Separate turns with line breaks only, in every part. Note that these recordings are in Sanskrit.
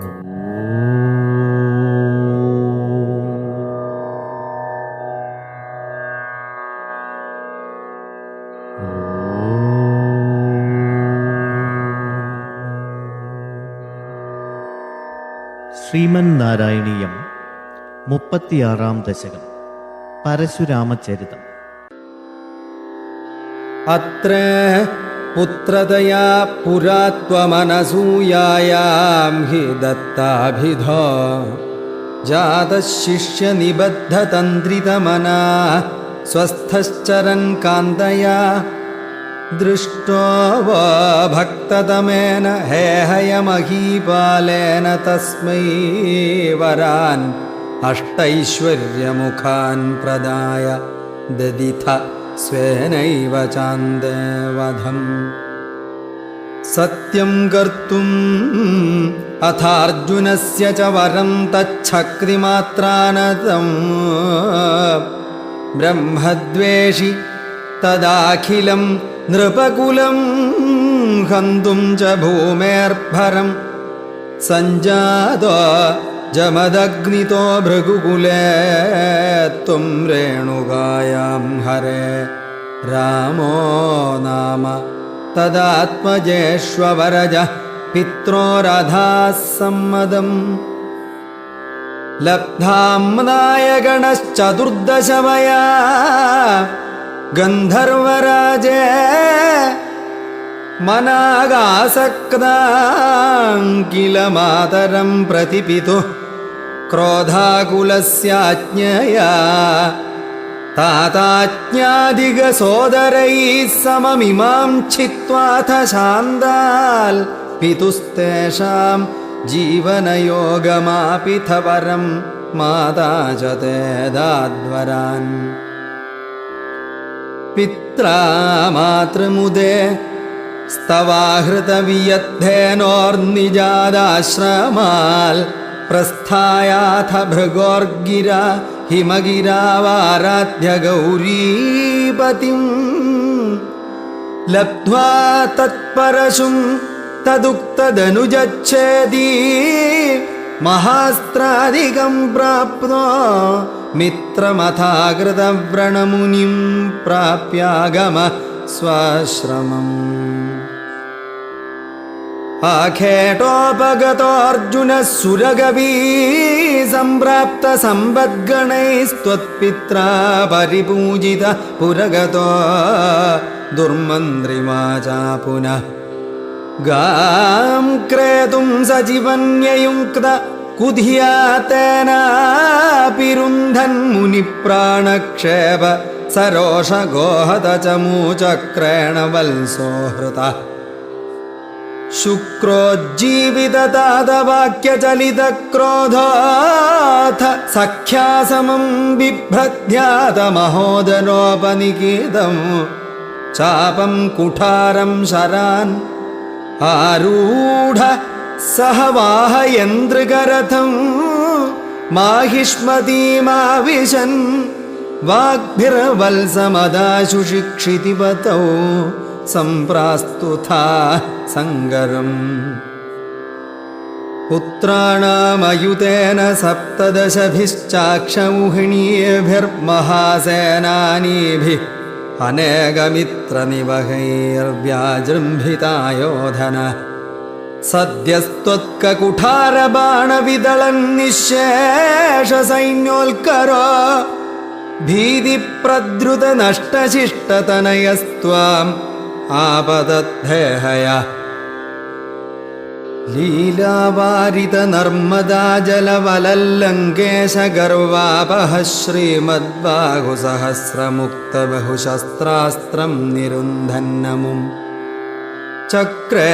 ശ്രീമൻ നാരായണീയം മുപ്പത്തിയാറാം ദശകം. പരശുരാമചരിതം.
അത്ര पुत्रतया पुरा त्वमनसूयायां हि दत्ताभिधो। जातः शिष्यनिबद्धतन्त्रितमना स्वस्थश्चरन् कान्तया दृष्टो वा भक्ततमेन हेहयमहीपालेन तस्मै वरान् अष्टैश्वर्यमुखान् प्रदाय ददिथ स्वेनैव चान्देवधम्। सत्यं कर्तुम् अथार्जुनस्य च वरं तच्छक्तिमात्रानतम् ब्रह्मद्वेषि तदाखिलं नृपकुलं हन्तुं च भूमेर्भरं। सञ्जातो जमदग्नितो भृगुकुले त्वं रेणुकायां हरे। रामो नाम तदात्मजेष्वरजः पित्रोरधाः सम्मदम् लब्धाम्नाय गणश्चतुर्दशमया गन्धर्वराजे मनागासक्तां किल मातरं प्रतिपितुः क्रोधाकुलस्याज्ञया ताताज्ञादिगसोदरैः सममिमां छित्त्वाथ शान्दाल् पितुस्तेषां जीवनयोगमापिथ वरं माता च ते दाद्वरान् पित्रा मातृमुदे स्तवाहृतवियद्धेनोर्निजादाश्रमाल् प्रस्थायाथ भृगोर्गिरा हिमगिरावाराध्य गौरीपतिम्। लब्ध्वा तत्परशुं तदुक्तदनुजच्छेदी महास्त्रादिकं प्राप्नो मित्रमथाकृतव्रणमुनिं प्राप्यागम स्वाश्रमम् आखेटोपगतोऽर्जुनः सुरगवी सम्प्राप्तसम्पद्गणैस्त्वत्पित्रा परिपूजित पुरगतो दुर्मन्त्रिमाचा पुनः गां क्रेतुं सजीवन्ययुङ्क्त कुधिया तेनापि रुन्धन्मुनिप्राणक्षेप सरोषगोहत च मूचक्रेण वल्सोहृतः शुक्रोज्जीविततादवाक्यचलितक्रोधोऽथ सख्यासमं बिभ्रध्यातमहोदरोपनिकेतम् चापं कुठारं शरान् आरूढ सह वाहयन्द्रगरथं माहिष्मतीमाविशन् वाग्भिर्वल्समदाशु शिक्षितिवतौ सम्प्रास्तुथा सङ्गरम् पुत्राणामयुतेन सप्तदशभिश्चाक्षौहिणीभिर्महासेनानीभिः अनेकमित्रनिवहैर्व्याजृम्भितायोधन सद्यस्त्वत्ककुठारबाणविदलन्निःशेषसैन्योल्करो भीतिप्रद्रुतनष्टशिष्टतनयस्त्वाम् आपदद्धेहय लीलावारितनर्मदा जलवलल्लङ्केशगर्वापः श्रीमद्बाहुसहस्रमुक्तबहुशस्त्रास्त्रं निरुन्धन्नमुम् चक्रे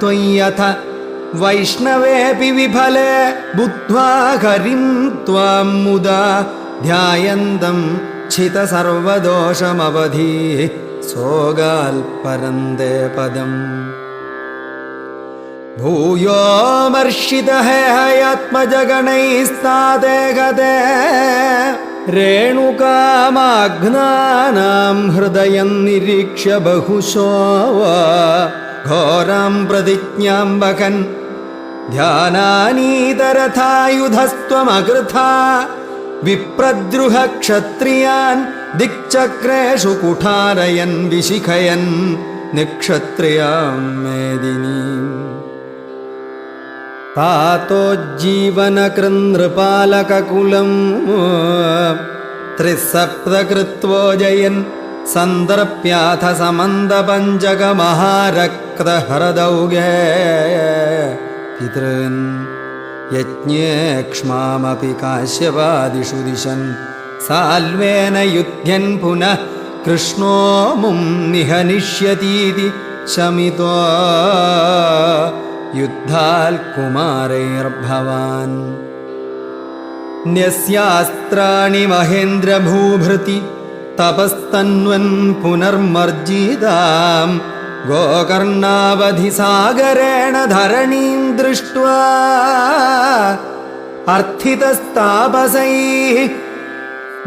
त्वय्यथ वैष्णवेऽपि विफले बुद्ध्वा हरिं त्वां मुदा ध्यायन्तं छितसर्वदोषमवधि सोगाल्परन्दे पदम्। भूयोमर्षितहेहयात्मजगणैस्ताते गते रेणुकामाघ्नानां हृदयं निरीक्ष्य बहुशो घोरां प्रतिज्ञां वहन् ध्यानानीतरथायुधस्त्वमकृथा। विप्रद्रुहक्षत्रियान् दिक्चक्रेषु कुठारयन् विशिखयन् निक्षत्रियां मेदिनीम्। तातोज्जीवनकृनृपालककुलम् त्रिसप्तकृत्वोजयन् सन्दर्प्याथ समन्दपञ्चकमहारक्तहरदौगे पितॄन् यज्ञे क्ष्मामपि काश्यपादिषु दिशन् साल्वेन युध्यन् पुनः कृष्णो मुं निहनिष्यतीति शमितो युद्धाल् कुमारैर्भवान्। न्यस्यास्त्राणि महेन्द्रभूभृति तपस्तन्वन् पुनर्मर्जिताम् गोकर्णावधिसागरेण धरणीम् दृष्ट्वा अर्थितस्तापसैः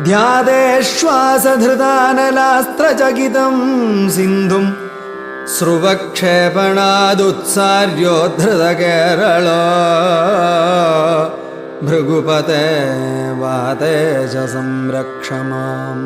ധ്യാതേശ്വാസധൃതാനലാസ്ത്രചകിതം സിന്ധും സ്രുവക്ഷേപണാദുത്സാര്യോദ്ധൃതകേരളോ ഭൃഗുപതേ വാതേജ സംരക്ഷമാം.